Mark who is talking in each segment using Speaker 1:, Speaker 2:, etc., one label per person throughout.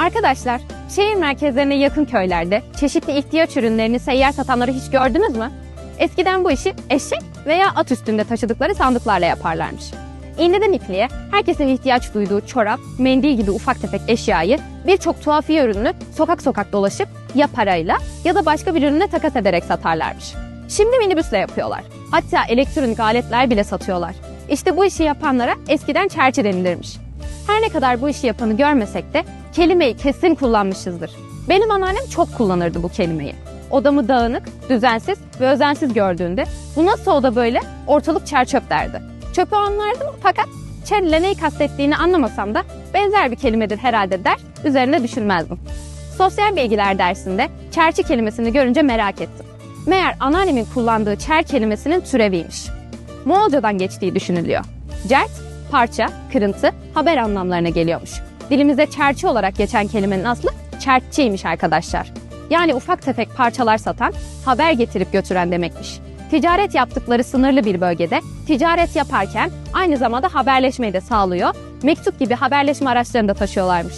Speaker 1: Arkadaşlar, şehir merkezlerine yakın köylerde çeşitli ihtiyaç ürünlerini seyyar satanları hiç gördünüz mü? Eskiden bu işi eşek veya at üstünde taşıdıkları sandıklarla yaparlarmış. İğneden ipliğe herkesin ihtiyaç duyduğu çorap, mendil gibi ufak tefek eşyayı birçok tuhafiye ürününü sokak sokak dolaşıp ya parayla ya da başka bir ürüne takas ederek satarlarmış. Şimdi minibüsle yapıyorlar. Hatta elektronik aletler bile satıyorlar. İşte bu işi yapanlara eskiden çerçi denilirmiş. Her ne kadar bu işi yapanı görmesek de kelimeyi kesin kullanmışızdır. Benim anneannem çok kullanırdı bu kelimeyi. Odamı dağınık, düzensiz ve özensiz gördüğünde bu nasıl oda böyle ortalık çer çöp derdi. Çöpü anlardım fakat çerle neyi kastettiğini anlamasam da benzer bir kelimedir herhalde der, üzerine düşünmezdim. Sosyal bilgiler dersinde çerçi kelimesini görünce merak ettim. Meğer anneannemin kullandığı çer kelimesinin türeviymiş. Moğolcadan geçtiği düşünülüyor. Cert, parça, kırıntı, haber anlamlarına geliyormuş. Dilimize çerçi olarak geçen kelimenin aslı çertçiymiş arkadaşlar. Yani ufak tefek parçalar satan, haber getirip götüren demekmiş. Ticaret yaptıkları sınırlı bir bölgede ticaret yaparken aynı zamanda haberleşmeyi de sağlıyor. Mektup gibi haberleşme araçlarını da taşıyorlarmış.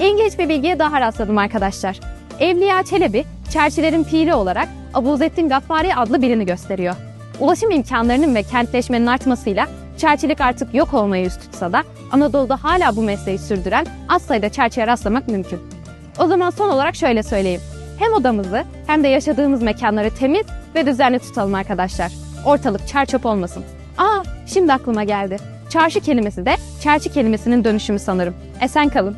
Speaker 1: İlginç bir bilgiye daha rastladım arkadaşlar. Evliya Çelebi, çerçilerin piri olarak Abuzettin Gaffari adlı birini gösteriyor. Ulaşım imkanlarının ve kentleşmenin artmasıyla çerçilik artık yok olmaya yüz tutsa da Anadolu'da hala bu mesleği sürdüren az sayıda çerçiye rastlamak mümkün. O zaman son olarak şöyle söyleyeyim. Hem odamızı hem de yaşadığımız mekanları temiz ve düzenli tutalım arkadaşlar. Ortalık çer çöp olmasın. Aa şimdi aklıma geldi. Çarşı kelimesi de çerçi kelimesinin dönüşümü sanırım. Esen kalın.